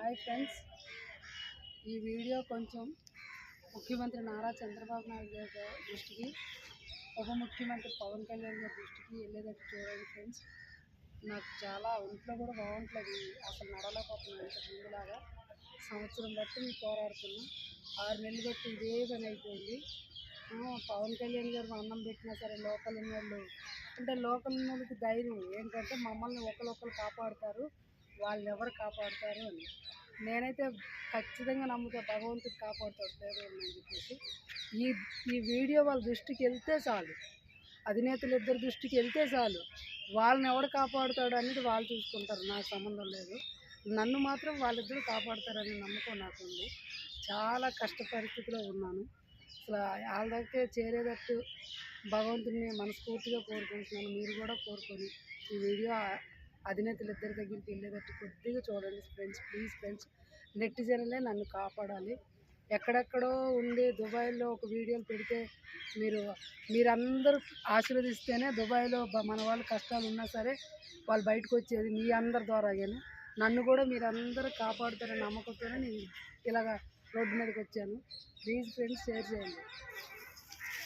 Hi friends. ఈ video కొంచెం ముఖ్యమంత్రి నారా చంద్రబాబు నాయుడు గారి దృష్టికి ఉప ముఖ్యమంత్రి పవన్ కళ్యాణ్ గారి దృష్టికి వెళ్ళేటట్టు చూడండి ఫ్రెండ్స్. నాకు చాలా ఒంట్లో కూడా బాగుంటుంది అసలు నడలేకపోతున్నాను ఇంత ముందులాగా. సంవత్సరం బట్టి మేము పోరాడుతున్నాం. ఆరు నెలలు బట్టి ఇదే పని అయిపోయింది. పవన్ కళ్యాణ్ గారు అన్నం పెట్టినా సరే లోకల్ ఉన్న వాళ్ళు అంటే లోకల్ ఉన్న వాళ్ళకి ధైర్యం ఏంటంటే మమ్మల్ని ఒకరొకరు కాపాడుతారు. వాళ్ళు ఎవరు కాపాడుతారు అని. నేనైతే ఖచ్చితంగా నమ్ముతా భగవంతుడు కాపాడుతాడు పేదోళ్ళని అని చెప్పేసి. ఈ ఈ వీడియో వాళ్ళ దృష్టికి వెళ్తే చాలు. అధినేతలు ఇద్దరు దృష్టికి వెళ్తే చాలు. వాళ్ళని ఎవడు కాపాడుతాడు అనేది వాళ్ళు చూసుకుంటారు. నాకు సంబంధం లేదు. నన్ను మాత్రం వాళ్ళిద్దరు కాపాడుతారనే నమ్మకం నాకు ఉంది చాలా కష్ట పరిస్థితిలో ఉన్నాను. అసలు వాళ్ళ దగ్గర చేరేటట్టు భగవంతుడిని మనస్ఫూర్తిగా కోరుకుంటున్నాను. మీరు కూడా కోరుకొని ఈ వీడియో అధినేతలు ఇద్దరి దగ్గరికి వెళ్ళేటట్టు కొద్దిగా చూడండి ఫ్రెండ్స్ ప్లీజ్ ఫ్రెండ్స్ నెటిజన్లే నన్ను కాపాడాలి. ఎక్కడెక్కడో ఉండి దుబాయ్లో ఒక వీడియోలు పెడితే మీరు మీరందరూ ఆశీర్వదిస్తేనే దుబాయ్లో మన వాళ్ళు కష్టాలు ఉన్నా సరే వాళ్ళు బయటకు వచ్చేది మీ అందరి ద్వారాగానే నన్ను కూడా మీరందరూ కాపాడుతారని నమ్మకంతోనే నేను ఇలాగ రోడ్డు మీదకి వచ్చాను. ప్లీజ్ ఫ్రెండ్స్ షేర్ చేయండి.